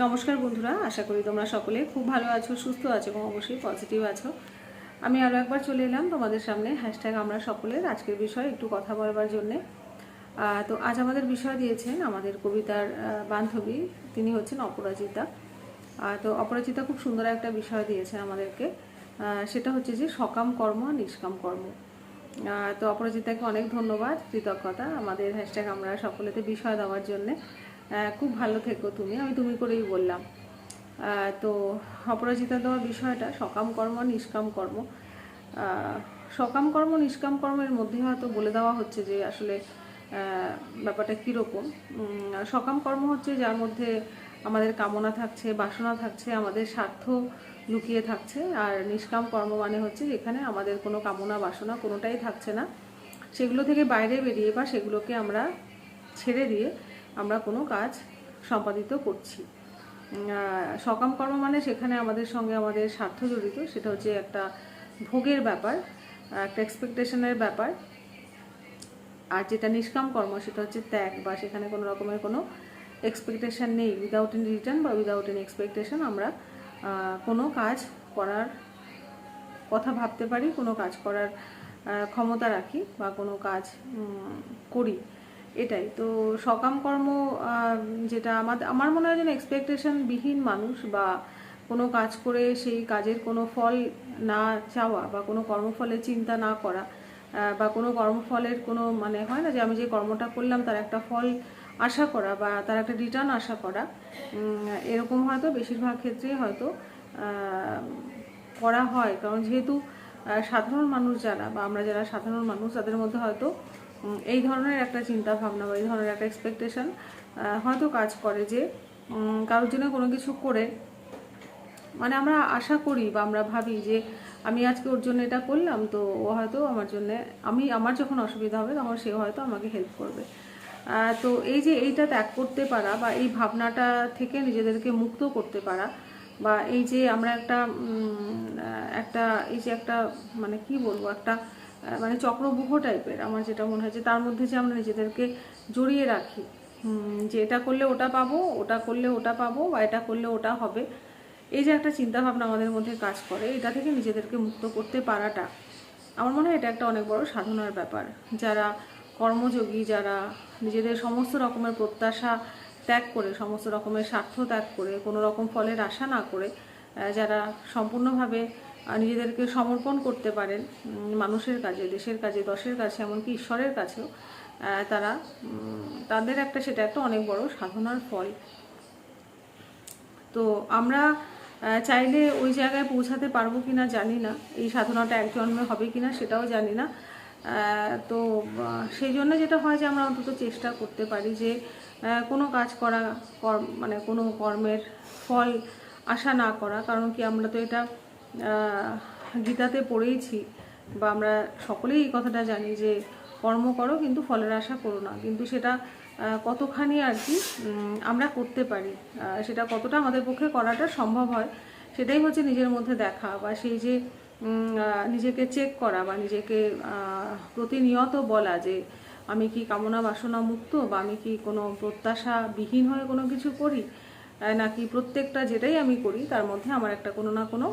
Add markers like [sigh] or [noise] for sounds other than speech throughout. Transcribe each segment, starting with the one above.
নমস্কার বন্ধুরা, আশা করি তোমরা সকলে খুব ভালো আছো, সুস্থ আছো এবং অবশ্যই পজিটিভ আছো। আমি আরও একবার চলে এলাম তোমাদের সামনে হ্যাশট্যাগ আমরা সকলের আজকের বিষয়ে একটু কথা বলবার জন্যে। তো আজ আমাদের বিষয় দিয়েছেন আমাদের কবিতার বান্ধবী, তিনি হচ্ছেন অপরাজিতা। তো অপরাজিতা খুব সুন্দর একটা বিষয় দিয়েছেন আমাদেরকে। সেটা হচ্ছে যে সকাম কর্ম আর নিষ্কাম কর্ম। তো অপরাজিতাকে অনেক ধন্যবাদ, কৃতজ্ঞতা আমাদের হ্যাশট্যাগ আমরা সকলেতে বিষয় দেওয়ার জন্যে। খুব ভালো থেকো তুমি, আমি তুমি করেই বললাম। তো অপরাজিতা দেওয়ার বিষয়টা সকাম কর্ম, নিষ্কাম কর্ম। সকাম কর্ম, নিষ্কাম কর্মের মধ্যে হয়তো বলে দেওয়া হচ্ছে যে আসলে ব্যাপারটা কীরকম। সকাম কর্ম হচ্ছে যার মধ্যে আমাদের কামনা থাকছে, বাসনা থাকছে, আমাদের স্বার্থ লুকিয়ে থাকছে। আর নিষ্কাম কর্ম মানে হচ্ছে যেখানে আমাদের কোনো কামনা, বাসনা কোনোটাই থাকছে না। সেগুলো থেকে বাইরে বেরিয়ে বা সেগুলোকে আমরা ছেড়ে দিয়ে আমরা কোনো কাজ সম্পাদিত করছি। সকাম কর্ম মানে সেখানে আমাদের সঙ্গে আমাদের স্বার্থ জড়িত, সেটা হচ্ছে একটা ভোগের ব্যাপার, একটা এক্সপেকটেশনের ব্যাপার। আর যেটা নিষ্কাম কর্ম, সেটা হচ্ছে ত্যাগ, বা সেখানে কোনো রকমের কোনো এক্সপেকটেশন নেই। উইদাউট এনি রিটার্ন বা উইদাউট এনি এক্সপেকটেশন আমরা কোনো কাজ করার কথা ভাবতে পারি, কোনো কাজ করার ক্ষমতা রাখি, বা কোনো কাজ করি। এটাই। তো সকাম কর্ম যেটা আমাদের আমার মনে হয় যেন এক্সপেকটেশন বিহীন মানুষ বা কোনো কাজ করে সেই কাজের কোনো ফল না চাওয়া বা কোনো কর্মফলের চিন্তা না করা বা কোনো কর্মফলের কোনো মানে হয় না যে আমি যে কর্মটা করলাম তার একটা ফল আশা করা বা তার একটা রিটার্ন আশা করা এরকম হয়তো বেশিরভাগ ক্ষেত্রেই হয়তো করা হয়। কারণ যেহেতু সাধারণ মানুষ যারা বা আমরা যারা সাধারণ মানুষ তাদের মধ্যে হয়তো এই ধরনের একটা চিন্তা ভাবনা বা এই ধরনের একটা এক্সপেকটেশন হয়তো কাজ করে যে কারোর জন্য কোনো কিছু করে। মানে আমরা আশা করি বা আমরা ভাবি যে, আমি আজকে ওর জন্য এটা করলাম, তো ও হয়তো আমার জন্য, আমি, আমার যখন অসুবিধা হবে তখন সে হয়তো আমাকে হেল্প করবে। তো এই যে এইটা ত্যাগ করতে পারা বা এই ভাবনাটা থেকে নিজেদেরকে মুক্ত করতে পারা বা এই যে আমরা একটা একটা, এই যে একটা মানে কি বলব, একটা মানে চক্রবুহ টাইপের আমার যেটা মনে হয় যে তার মধ্যে যে আমরা নিজেদেরকে জড়িয়ে রাখি যে এটা করলে ওটা পাবো, ওটা করলে ওটা পাবো বা এটা করলে ওটা হবে, এই যে একটা চিন্তাভাবনা আমাদের মধ্যে কাজ করে, এটা থেকে নিজেদেরকে মুক্ত করতে পারাটা, আমার মনে হয় এটা একটা অনেক বড় সাধনার ব্যাপার। যারা কর্মযোগী, যারা নিজেদের সমস্ত রকমের প্রত্যাশা ত্যাগ করে, সমস্ত রকমের স্বার্থ ত্যাগ করে, কোনো রকম ফলের আশা না করে যারা সম্পূর্ণভাবে নিজেদেরকে সমর্পণ করতে পারেন মানুষের কাজে দেশের কাজে দশের কাছে, এমনকি ঈশ্বরের কাছেও তারা তাদের একটা সেটা একটা অনেক বড় সাধনার ফল। তো আমরা চাইলে ওই জায়গায় পৌঁছাতে পারব কি না জানি না, এই সাধনাটা এক জন্মে হবে কি না সেটাও জানি না। তো সেই জন্য যেটা হয় যে আমরা অন্তত চেষ্টা করতে পারি যে কোনো কাজ করা মানে কোনো কর্মের ফল আশা না করা, কারণ কি আমরা তো এটা গীতাতে পড়েইছি বা আমরা সকলেই এই কথাটা জানি যে কর্ম করো কিন্তু ফলের আশা করো না। কিন্তু সেটা কতখানি আর কি আমরা করতে পারি। সেটা কতটা আমাদের পক্ষে করাটা সম্ভব হয়, সেটাই হচ্ছে নিজের মধ্যে দেখা বা সেই যে নিজেকে চেক করা বা নিজেকে প্রতিনিয়ত বলা যে আমি কি কামনা বাসনা মুক্ত বা আমি কি কোনো প্রত্যাশা বিহীন হয়ে কোনো কিছু করি নাকি প্রত্যেকটা যেটাই আমি করি তার মধ্যে আমার একটা কোনো না কোনো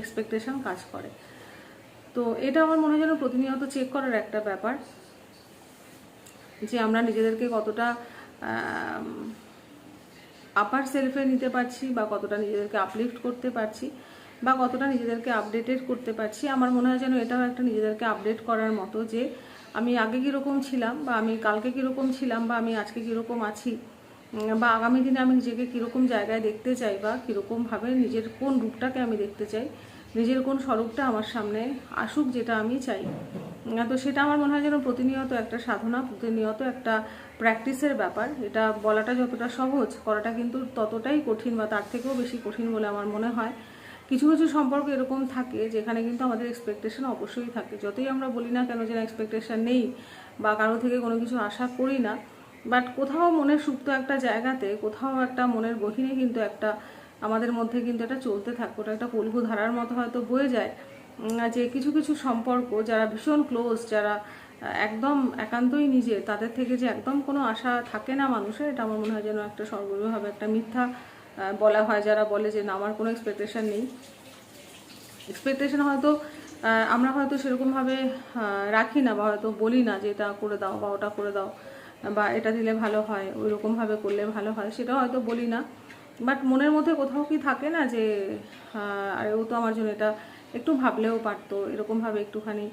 এক্সপেকটেশন কাজ করে। তো এটা আমার মনে হয় যেন প্রতিনিয়ত চেক করার একটা ব্যাপার, যে আমরা নিজেদেরকে কতটা আপার সেলফে নিতে পারছি বা কতটা নিজেদেরকে আপলিফট করতে পারছি বা কতটা নিজেদেরকে আপডেটেড করতে পারছি। আমার মনে হয় যেন এটাও একটা নিজেদেরকে আপডেট করার মতো যে আমি আগে কীরকম ছিলাম বা আমি কালকে কীরকম ছিলাম বা আমি আজকে কীরকম আছি। বা আগামী দিনে আমি নিজেকে কীরকম জায়গায় দেখতে চাই বা কীরকমভাবে নিজের কোন রূপটাকে আমি দেখতে চাই, নিজের কোন স্বরূপটা আমার সামনে আসুক যেটা আমি চাই। তো সেটা আমার মনে হয় যেন প্রতিনিয়ত একটা সাধনা, প্রতিনিয়ত একটা প্র্যাকটিসের ব্যাপার। এটা বলাটা যতটা সহজ, করাটা কিন্তু ততটাই কঠিন বা তার থেকেও বেশি কঠিন বলে আমার মনে হয়। কিছু কিছু সম্পর্ক এরকম থাকে যেখানে কিন্তু আমাদের এক্সপেকটেশন অবশ্যই থাকে। যতই আমরা বলি না কেন যে এক্সপেকটেশন নেই বা কারও থেকে কোনো কিছু আশা করি না বাট কোথাও মনের সুপ্ত একটা জায়গাতে, কোথাও একটা মনের গহীনে কিন্তু একটা আমাদের মধ্যে কিন্তু এটা চলতে থাকে। ওটা একটা পলঘু ধারার মতো হয়তো বয়ে যায়। যে কিছু কিছু সম্পর্ক যারা ভীষণ ক্লোজ যারা একদম একান্তই নিজে, তাদের থেকে যে একদম কোনো আশা থাকে না মানুষের, এটা আমার মনে হয় যেন একটা সর্বভাবে একটা মিথ্যা বলা হয়। যারা বলে যে না, আমার কোনো এক্সপেকটেশন নেই। এক্সপেকটেশন হয়তো আমরা হয়তো সেরকমভাবে রাখি না বা হয়তো বলি না যে এটা করে দাও বা ওটা করে দাও। বা এটা দিলে ভালো হয় ওই রকমভাবে করলে ভালো হয়, সেটা হয়তো বলি না। বাট মনের মধ্যে কোথাও কি থাকে না যে আরে ও তো আমার জন্য এটা একটু ভাবলেও পারতো, এরকমভাবে একটুখানি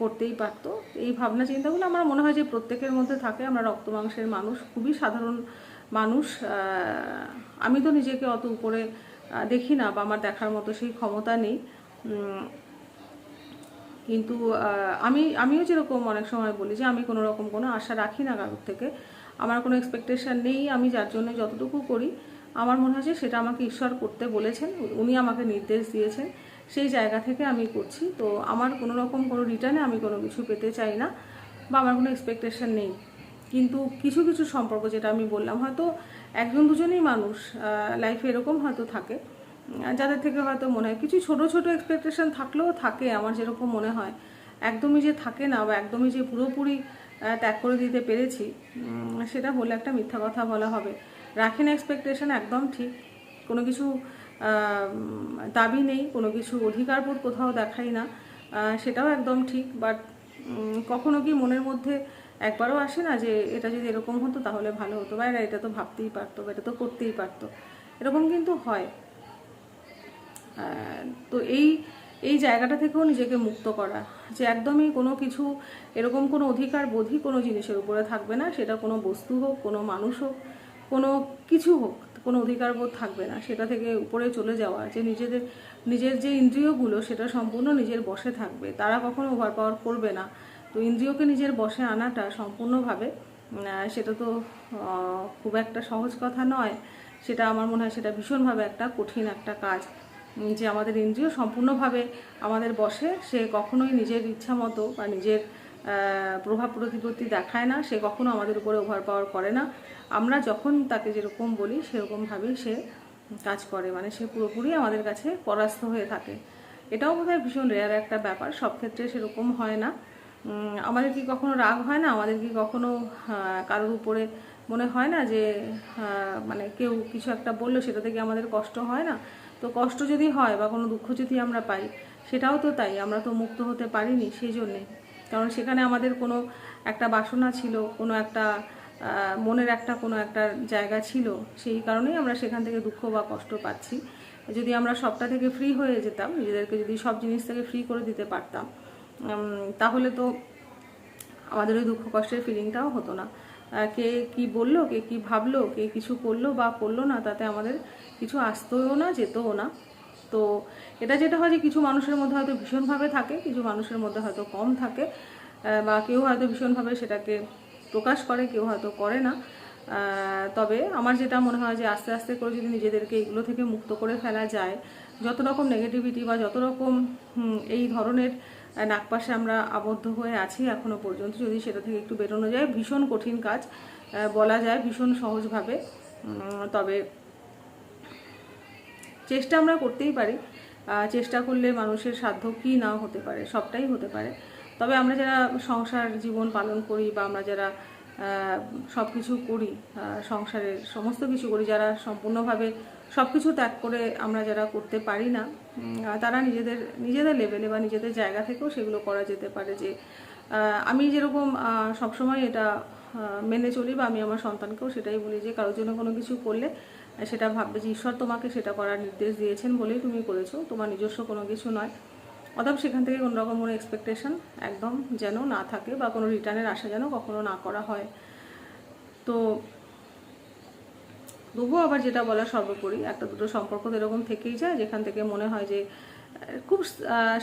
করতেই পারতো। এই ভাবনা চিন্তাগুলো আমার মনে হয় যে প্রত্যেকের মধ্যে থাকে। আমরা রক্ত মাংসের মানুষ, খুবই সাধারণ মানুষ আমি তো নিজেকে অত উপরে দেখি না বা আমার দেখার মতো সেই ক্ষমতা নেই। কিন্তু আমি, আমিও যেরকম অনেক সময় বলি যে আমি কোনো রকম কোনো আশা রাখি না কারোর থেকে। আমার কোনো এক্সপেকটেশন নেই, আমি যার জন্য যতটুকু করি, আমার মনে হয় সেটা আমাকে ঈশ্বর করতে বলেছেন, উনি আমাকে নির্দেশ দিয়েছেন, সেই জায়গা থেকে আমি করছি। তো আমার কোনো রকম কোনো রিটার্নে আমি কোনো কিছু পেতে চাই না বা আমার কোনো এক্সপেকটেশন নেই। কিন্তু কিছু কিছু সম্পর্ক যেটা আমি বললাম, হয়তো একজন দুজনেই মানুষ লাইফে এরকম হয়তো থাকে। যাদের থেকে হয়তো মনে হয়, কিছু ছোট ছোট এক্সপেকটেশন থাকলেও থাকে, আমার যেরকম মনে হয়। একদমই যে থাকে না বা একদমই যে পুরোপুরি ত্যাগ করে দিতে পেরেছি সেটা হলে একটা মিথ্যা কথা বলা হবে। রাখেন এক্সপেকটেশন একদম ঠিক। কোনো কিছু দাবি নেই, কোনো কিছু অধিকারবোধ কোথাও দেখাই না। সেটাও একদম ঠিক বাট কখনো কি মনের মধ্যে একবারও আসে না যে এটা যদি এরকম হতো তাহলে ভালো হতো? বা এরা এটা তো ভাবতেই পারতো বা এটা তো করতেই পারতো। এরকম কিন্তু হয়। তো এই এই জায়গাটা থেকেও নিজেকে মুক্ত করা, যে একদমই কোনো কিছু, এরকম কোনো অধিকার বোধই কোনো জিনিসের উপরে থাকবে না, সেটা কোনো বস্তু হোক, কোনো মানুষ হোক, কোনো কিছু হোক, কোনো অধিকার বোধ থাকবে না, সেটা থেকে উপরে চলে যাওয়া, যে নিজেদের, নিজের যে ইন্দ্রিয়গুলো, সেটা সম্পূর্ণ নিজের বশে থাকবে, তারা কখনো ওভার পাওয়ার করবে না, তো ইন্দ্রিয়কে নিজের বশে আনাটা সম্পূর্ণভাবে সেটা তো খুব একটা সহজ কথা নয়, সেটা আমার মনে হয় সেটা ভীষণভাবে একটা কঠিন একটা কাজ যে আমাদের ইন্দ্রিয় সম্পূর্ণভাবে আমাদের বসে, সে কখনোই নিজের ইচ্ছা মতো বা নিজের প্রভাব প্রতিপত্তি দেখায় না, সে কখনো আমাদের উপরে ওভার পাওয়ার করে না। আমরা যখন তাকে যেরকম বলি, সেরকমভাবেই সে কাজ করে মানে সে পুরোপুরি আমাদের কাছে পরাস্ত হয়ে থাকে। এটাও বোধহয় ভীষণ রেয়ার একটা ব্যাপার, সব ক্ষেত্রে সেরকম হয় না। আমাদের কি কখনো রাগ হয় না? আমাদের কি কখনো কারোর উপরে মনে হয় না যে মানে কেউ কিছু একটা বলল, সেটা থেকে আমাদের কষ্ট হয় না। তো কষ্ট যদি হয় বা কোনো দুঃখ যদি আমরা পাই, সেটাও তো তাই, আমরা তো মুক্ত হতে পারিনি সেই জন্যে কারণ সেখানে আমাদের কোনো একটা বাসনা ছিল, কোনো একটা মনের একটা, কোনো একটা জায়গা ছিল, সেই কারণেই আমরা সেখান থেকে দুঃখ বা কষ্ট পাচ্ছি। যদি আমরা সবটা থেকে ফ্রি হয়ে যেতাম, নিজেদেরকে যদি সব জিনিস থেকে ফ্রি করে দিতে পারতাম তাহলে তো আমাদের ওই দুঃখ কষ্টের ফিলিংটাও হতো না। কে কি বলল, কে কি ভাবলো, কে কিছু করল বা করল না, তাতে আমাদের কিছু আসতেও না, যেতেও না। তো এটা যেটা হয় যে কিছু মানুষের মধ্যে হয়তো ভীষণভাবে থাকে, কিছু মানুষের মধ্যে হয়তো কম থাকে বা কেউ হয়তো ভীষণভাবে সেটাকে প্রকাশ করে, কেউ হয়তো করে না। তবে আমার যেটা মনে হয় যে আস্তে আস্তে করে যদি নিজেদেরকে এগুলো থেকে মুক্ত করে ফেলা যায়, যত রকম নেগেটিভিটি বা যত রকম এই ধরনের আহ, নাগপাশে আমরা আবদ্ধ হয়ে আছি এখনও পর্যন্ত। যদি সেটা থেকে একটু বেরোনো যায় ভীষণ কঠিন কাজ বলা যায় ভীষণ সহজভাবে। তবে চেষ্টা আমরা করতেই পারি। চেষ্টা করলে মানুষের সাধ্য কী না হতে পারে সবটাই হতে পারে। তবে আমরা যারা সংসার জীবন পালন করি বা আমরা যারা সব কিছু করি সংসারের সমস্ত কিছু করি যারা সম্পূর্ণভাবে সব কিছু ত্যাগ করে আমরা যারা করতে পারি না তারা নিজেদের নিজেদের লেভেলে বা নিজেদের জায়গা থেকেও সেগুলো করা যেতে পারে যে আমি যেরকম সবসময় এটা মেনে চলি বা আমি আমার সন্তানকেও সেটাই বলি যে, কারোর জন্য কোনো কিছু করলে সেটা ভাববে যে ঈশ্বর তোমাকে সেটা করার নির্দেশ দিয়েছেন বলেই তুমি করেছ, তোমার নিজস্ব কোনো কিছু নয়। অতএব সেখান থেকে কোনো রকম কোনো এক্সপেকটেশন একদম যেন না থাকে বা কোনো রিটার্নের আশা যেন কখনো না করা হয়। তো তবুও আবার যেটা বলা সর্বোপরি, একটা দুটো সম্পর্ক তো এরকম থেকেই যায়, যেখান থেকে মনে হয় যে খুব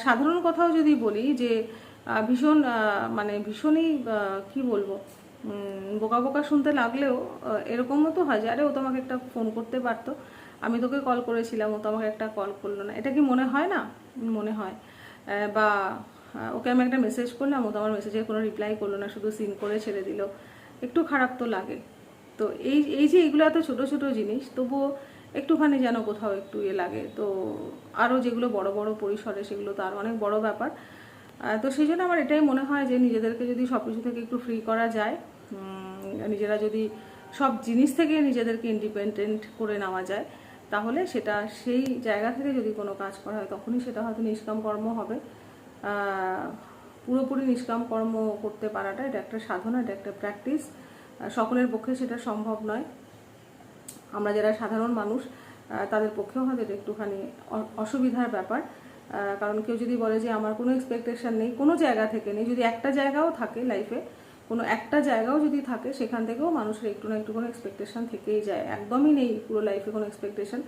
সাধারণ কথাও যদি বলি যে ভীষণ মানে ভীষণই কি বলব বোকা বোকা শুনতে লাগলেও এরকমও তো হয় যে, আরে ও তো আমাকে একটা ফোন করতে পারতো, আমি তোকে কল করেছিলাম, ও তো আমাকে একটা কল করল না। এটা কি মনে হয় না? মনে হয়। বা ওকে আমি একটা মেসেজ করলাম, ও তো আমার মেসেজের কোনো রিপ্লাই করল না, শুধু সিন করে ছেড়ে দিল। একটু খারাপ তো লাগে। তো এই এই যে এগুলো এত ছোট ছোট জিনিস, তবুও একটুখানি যেন কোথাও একটু ইয়ে লাগে। তো আরও যেগুলো বড় বড় পরিসরে সেগুলো তো আর অনেক বড় ব্যাপার। তো সেই জন্য আমার এটাই মনে হয় যে নিজেদেরকে যদি সব কিছু থেকে একটু ফ্রি করা যায় নিজেরা যদি সব জিনিস থেকে নিজেদেরকে ইন্ডিপেন্ডেন্ট করে নেওয়া যায়, তাহলে সেটা সেই জায়গা থেকে যদি কোনো কাজ করা হয়, তখনই সেটা হয়তো নিষ্কাম কর্ম হবে। পুরোপুরি নিষ্কাম কর্ম করতে পারাটা এটা একটা সাধনা, এটা একটা প্র্যাকটিস সকলের পক্ষে সেটা সম্ভব নয়। আমরা যারা সাধারণ মানুষ তাদের পক্ষেও হয়তো একটুখানি অসুবিধার ব্যাপার। কারণ কেউ যদি বলে যে আমার কোনো এক্সপেকটেশন নেই, কোনো জায়গা থেকে নেই, যদি একটা জায়গাও থাকে লাইফে কোনো একটা জায়গাও যদি থাকে, সেখান থেকেও মানুষের একটু না একটু কোনো এক্সপেকটেশন থেকেই যায়। একদমই নেই পুরো লাইফে কোনো এক্সপেকটেশন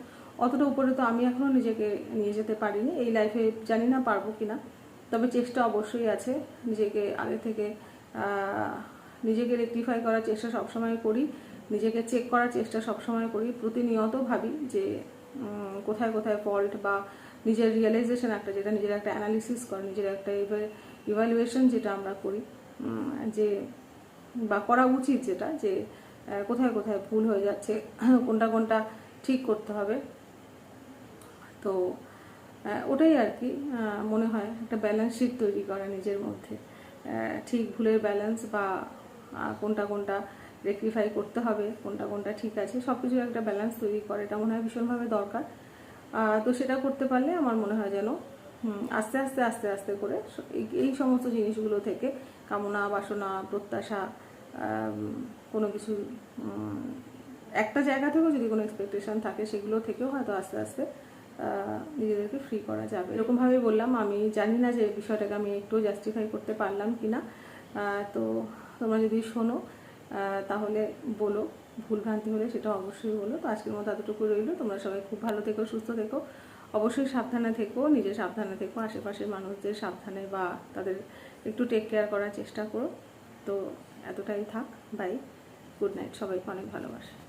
অতটা উপরে তো আমি এখনও নিজেকে নিয়ে যেতে পারিনি। এই লাইফে জানি না পারব কি না তবে চেষ্টা অবশ্যই আছে নিজেকে আগে থেকে নিজেকে রেকটিফাই করার চেষ্টা সবসময় করি, নিজেকে চেক করার চেষ্টা সবসময় করি, প্রতিনিয়ত ভাবি যে কোথায় কোথায় ফল্ট বা নিজের রিয়েলাইজেশন একটা, যেটা নিজের একটা অ্যানালিসিস করা, নিজের একটা ইভ্যালুয়েশন যেটা আমরা করি যে, বা করা উচিত যেটা, যে কোথায় কোথায় ভুল হয়ে যাচ্ছে, [coughs] কোনটা কোনটা ঠিক করতে হবে। তো ওটাই আর কি মনে হয় একটা ব্যালেন্স শিট তৈরি করা নিজের মধ্যে। ঠিক ভুলের ব্যালেন্স বা কোনটা কোনটা রেকটিফাই করতে হবে, কোনটা কোনটা ঠিক আছে সব কিছু একটা ব্যালেন্স তৈরি করে, এটা মনে হয় ভীষণভাবে দরকার। তো সেটা করতে পারলে আমার মনে হয় যেন আস্তে আস্তে আস্তে আস্তে করে এই- এই সমস্ত জিনিসগুলো থেকে কামনা, বাসনা, প্রত্যাশা কোনো কিছু একটা জায়গা থেকেও যদি কোনো এক্সপেকটেশন থাকে, সেগুলো থেকেও হয়তো আস্তে আস্তে নিজেদেরকে ফ্রি করা যাবে। এরকমভাবে বললাম, আমি জানি না যে বিষয়টাকে আমি একটু জাস্টিফাই করতে পারলাম কি না তো তোমরা যদি শোনো তাহলে বলো, ভুলভ্রান্তি হলে সেটা অবশ্যই বলো। তো আজকের মতো এতটুকু রইল। তোমরা সবাই খুব ভালো থেকো, সুস্থ থেকো। অবশ্যই সাবধানে থেকো, নিজে সাবধানে থেকো। আশেপাশের মানুষদের সাবধানে বা তাদের একটু টেক কেয়ার করার চেষ্টা করো। তো এতটাই থাক। বাই গুড নাইট সবাইকে অনেক ভালোবাসে।